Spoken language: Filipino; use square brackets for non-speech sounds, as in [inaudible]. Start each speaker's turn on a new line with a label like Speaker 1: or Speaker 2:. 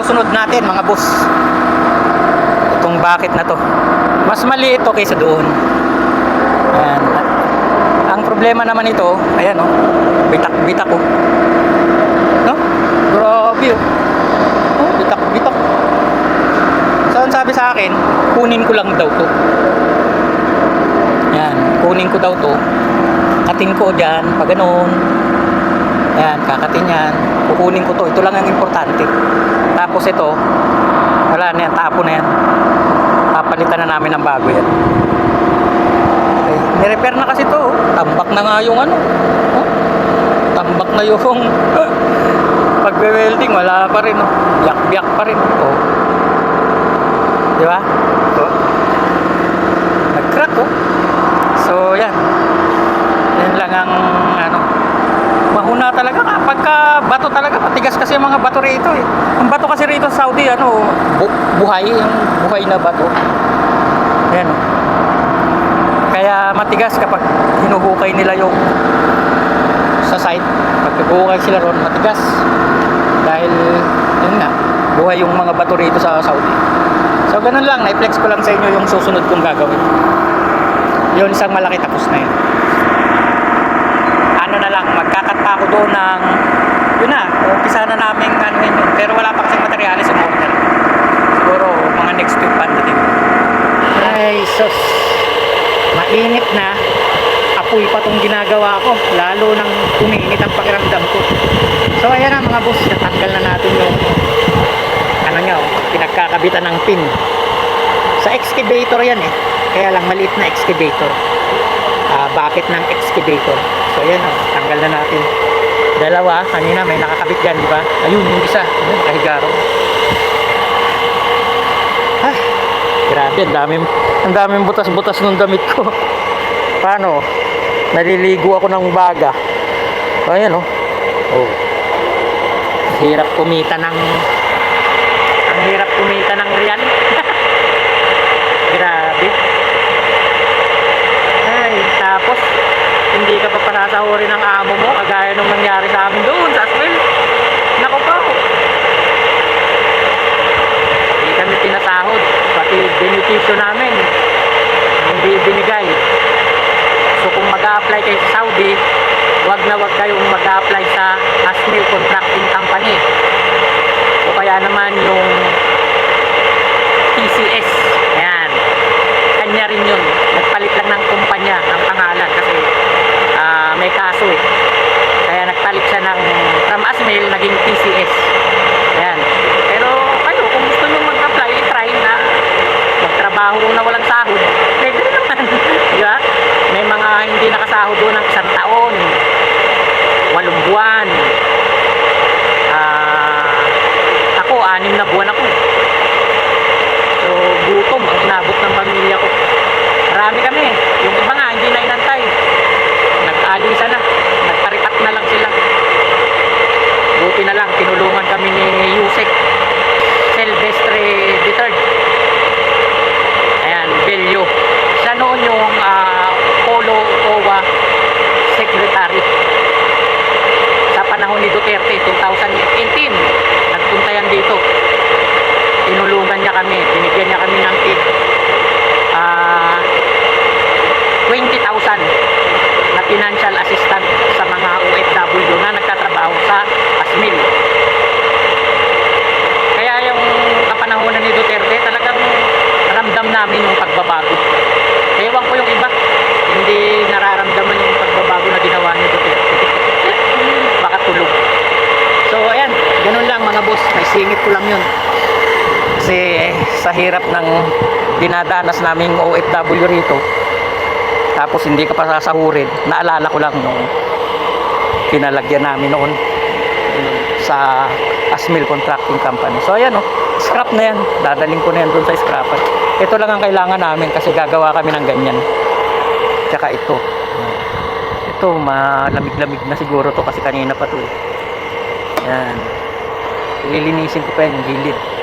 Speaker 1: Susunod natin mga boss. Itong bakit na to. Mas maliit to kaysa doon. Ayan. Ang problema naman ito, ayan oh. Bitak-bitak oh. No? Grabe oh. Oh, bitak-bitak. So, ang sabi sa akin, kunin ko lang daw to. Yan, kunin ko daw to. Katin ko dyan, pag ganun. Yan, kakatin yan. Kukunin ko to. Ito lang ang importante. Tapos ito, wala na yan, tapo na yan. Papalitan na namin ng bago yan. Okay. Nirepair na kasi to. oh. Tambak na nga yung ano. Oh. Tambak na yung [laughs] pagbe-welding. Wala pa rin. Oh. Yak-yak pa rin. Oh. Di ba? Oh. Nag-crack oh. So, yan. Yan lang ang talaga kapag ka bato talaga matigas kasi mga bato rito eh. Ang bato kasi rito sa Saudi ano, bu- buhay, yung buhay na bato. Yan. oh. Kaya matigas kapag hinuhukay nila yung sa site. Pag hinuhukay sila ron, matigas. Dahil, yun nga, buhay yung mga bato rito sa Saudi. So, ganun lang. Na-flex ko lang sa inyo yung susunod kong gagawin. Yun, isang malaki tapos na yun. Na lang, magkakat pa ako doon ng, yun na, umpisa na namin ano yun. Pero wala pa kasing materialis sa order. Siguro, mga next week pa natin. Ay, sus. Mainit na. Apoy pa tong ginagawa ko. Lalo nang uminit ang pakiramdam ko. So, ayan na mga boss. Natanggal na natin yung ano nyo, pinagkakabitan ng pin. Sa excavator yan eh. Kaya lang maliit na excavator. Ah, bakit ng excavator. So yan oh, tanggal na natin. Dalawa, kanina may nakakabit dyan, di ba? Ayun, yung isa. Ayun, kahigaro. Ah, grabe, ang daming, ang daming butas-butas ng damit ko. [laughs] Paano? Naliligo ako ng baga. So, ayan oh. Oh. Hirap kumita ng ang hirap kumita ng riyan. Grabe. Ay, tapos pasasahurin ng amo mo kagaya nung nangyari sa amin doon sa Aswell. Nako po. Hindi kami pinasahod. Pati benepisyo namin. Hindi binigay. So kung mag-a-apply kayo sa Saudi, wag na wag kayong mag-a-apply sa Asmil Contracting Company. O kaya naman yung TCS. Ayan. Kanya rin yun. Nagpalit lang ng kumpanya ng pangalan kasi ah, may kaso eh. Kaya nagpalit siya ng from Asmil naging TCS. Ayan. Pero kayo, kung gusto nyo mag-apply, try na magtrabaho na walang sahod. Pwede rin naman. Di ba? May mga hindi nakasahod doon ng isang taon, walong buwan. Ah, ako, anim na buwan ako. So, gutom ang inabot ng pamilya ko. Marami kami. Yung iba nga, hindi na inantay. Nag-alisa na. Nagparipat na lang sila. Buti na lang, tinulungan kami ni Yusek. Silvestre III. Ayan, Bello. Siya noon yung ah, Polo OWA Secretary. Sa panahon ni Duterte, 2018, nagpunta yan dito tinulungan niya kami, binigyan niya kami ng tip. Ah, 20,000 na financial assistant sa mga OFW na nagtatrabaho sa Asmil. Kaya yung kapanahonan ni Duterte, talagang ramdam namin yung pagbabago. Ewan ko yung iba, hindi nararamdaman yung pagbabago na ginawa ni Duterte. [laughs] Baka tulog. So, ayan, ganun lang mga boss. May singit ko lang yun. Kasi sa hirap ng dinadanas naming OFW rito, tapos hindi ka pa sasahurin, naalala ko lang nung pinalagyan namin noon sa Asmil Contracting Company. So ayan oh, scrap na yan. Dadaling ko na yan doon sa scrapper. Ito lang ang kailangan namin kasi gagawa kami ng ganyan. Tsaka ito. Ito, malamig-lamig na siguro to kasi kanina pa to. eh. Yan. Lilinisin ko pa yung gilid.